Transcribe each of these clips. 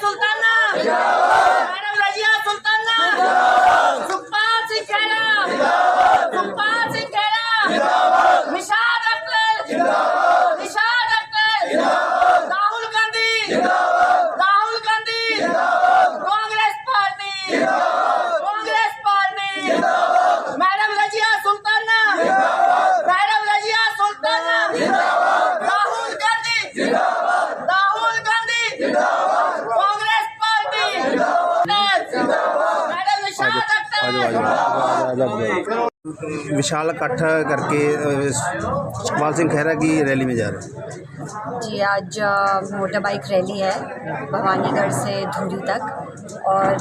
ਸੁਲਤਾਨਾ। ਜਿੰਦਾਬਾਦ विशाल इकट्ठ करके सुखपाल सिंह खैरा की रैली में जा रहे हैं? जी आज मोटर बाइक रैली है भवानीगढ़ से धूरी तक। और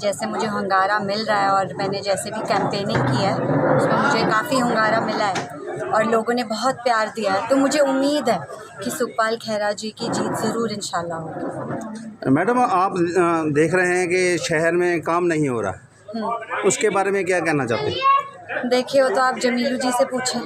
जैसे मुझे हंगारा मिल रहा है और मैंने जैसे भी कैंपेनिंग की है उसमें मुझे काफ़ी हंगारा मिला है और लोगों ने बहुत प्यार दिया है। तो मुझे उम्मीद है कि सुखपाल खैरा जी की जीत ज़रूर इंशाल्लाह होगी। मैडम आप देख रहे हैं कि शहर में काम नहीं हो रहा। उसके बारे में क्या कहना चाहते हैं? देखिए, वो तो आप जमीलू जी से पूछें,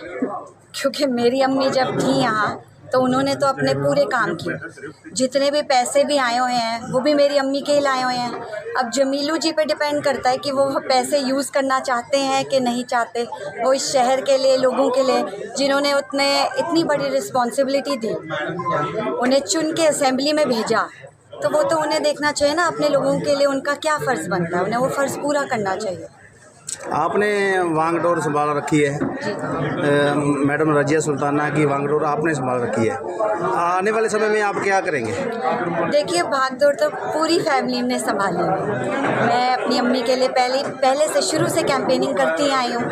क्योंकि मेरी अम्मी जब थी यहाँ तो उन्होंने तो अपने पूरे काम किए। जितने भी पैसे भी आए हुए हैं, वो भी मेरी अम्मी के ही लाए हुए हैं। अब जमीलू जी पे डिपेंड करता है कि वो पैसे यूज़ करना चाहते हैं कि नहीं चाहते। वो इस शहर के लिए, लोगों के लिए, जिन्होंने उतने, इतनी बड़ी रिस्पॉन्सिबिलिटी दी, उन्हें चुन के असेंबली में भेजा। तो वो तो उन्हें देखना चाहिए ना अपने लोगों के लिए उनका क्या फ़र्ज़ बनता है, उन्हें वो फ़र्ज़ पूरा करना चाहिए। आपने वांगडोर संभाल रखी है? मैडम रजिया सुल्ताना की वांगडोर आपने संभाल रखी है। आने वाले समय में आप क्या करेंगे? देखिए भागदौड़ तो पूरी फैमिली ने संभाली मैं अपनी अम्मी के लिए पहले पहले से शुरू से कैंपेनिंग करती आई हूँ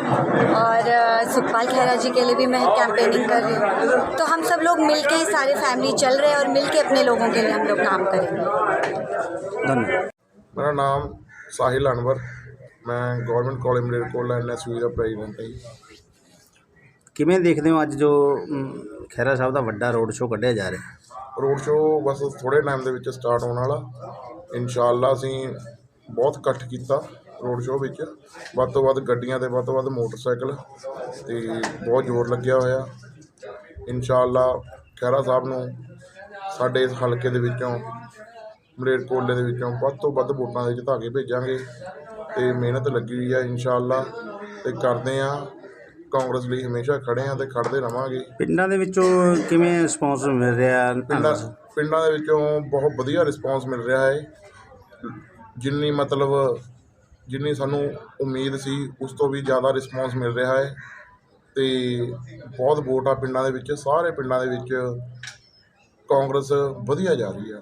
और सुखपाल खैरा जी के लिए भी मैं कैंपेनिंग कर रही हूँ। तो हम सब लोग मिल के सारे फैमिली चल रहे हैं और मिल के अपने लोगों के लिए हम लोग काम करेंगे। धन्यवाद। मेरा नाम ਸਾਹਿਲ ਅਨਵਰ ਮੈਂ ਗਵਰਨਮੈਂਟ ਕਾਲਜ ਮਲੇਰਕੋਟਲਾ ਐਨਐਸਯੂ ਦਾ ਪ੍ਰੈਜ਼ੀਡੈਂਟ ਹਾਂ ਜੀ। ਕਿਵੇਂ ਦੇਖਦੇ ਹੋ ਅੱਜ ਜੋ ਅਮ, ਖਹਿਰਾ ਸਾਹਿਬ ਦਾ ਵੱਡਾ ਰੋਡ ਸ਼ੋਅ ਕੱਢਿਆ ਜਾ ਰਿਹਾ? ਰੋਡ ਸ਼ੋਅ ਬਸ ਥੋੜੇ ਟਾਈਮ ਦੇ ਵਿੱਚ ਸਟਾਰਟ ਹੋਣ ਵਾਲਾ। ਇਨਸ਼ਾਅੱਲਾ ਅਸੀਂ ਬਹੁਤ ਇਕੱਠ ਕੀਤਾ ਰੋਡ ਸ਼ੋਅ ਵਿੱਚ। ਵੱਧ ਤੋਂ ਵੱਧ ਗੱਡੀਆਂ ਤੇ ਵੱਧ ਤੋਂ ਵੱਧ ਮੋਟਰਸਾਈਕਲ ਤੇ ਬਹੁਤ ਜ਼ੋਰ ਲੱਗਿਆ ਹੋਇਆ। ਇਨਸ਼ਾਅੱਲਾ ਖਹਿਰਾ ਸਾਹਿਬ ਨੂੰ ਸਾਡੇ ਇਸ ਹਲਕੇ ਦੇ ਵਿੱਚੋਂ ਮਲੇਰਕੋਟਲੇ ਦੇ ਵਿੱਚੋਂ ਵੱਧ ਤੋਂ ਵੱਧ ਵੋਟਾਂ ਦੇ ਜਿਤਾ ਕੇ ਭੇਜਾਂਗੇ ਤੇ ਮਿਹਨਤ ਲੱਗੀ ਹੋਈ ਆ ਇਨਸ਼ਾਅੱਲਾ ਤੇ ਕਰਦੇ ਆ ਕਾਂਗਰਸ ਲਈ ਹਮੇਸ਼ਾ ਖੜੇ ਆ ਤੇ ਖੜਦੇ ਰਵਾਂਗੇ। ਪਿੰਡਾਂ ਦੇ ਵਿੱਚੋਂ ਕਿਵੇਂ ਰਿਸਪੌਂਸ ਮਿਲ ਰਿਹਾ? ਪਿੰਡਾਂ ਪਿੰਡਾਂ ਦੇ ਵਿੱਚੋਂ ਬਹੁਤ ਵਧੀਆ ਰਿਸਪਾਂਸ ਮਿਲ ਰਿਹਾ ਹੈ ਜਿੰਨੀ ਮਤਲਬ ਜਿੰਨੀ ਸਾਨੂੰ ਉਮੀਦ ਸੀ ਉਸ ਤੋਂ ਵੀ ਜ਼ਿਆਦਾ ਰਿਸਪਾਂਸ ਮਿਲ ਰਿਹਾ ਹੈ ਤੇ ਬਹੁਤ ਵੋਟ ਆ ਪਿੰਡਾਂ ਦੇ ਵਿੱਚ ਸਾਰੇ ਪਿੰਡਾਂ ਦੇ ਵਿੱਚ ਕਾਂਗਰਸ ਵਧੀਆ ਜਾ ਰਹੀ ਹੈ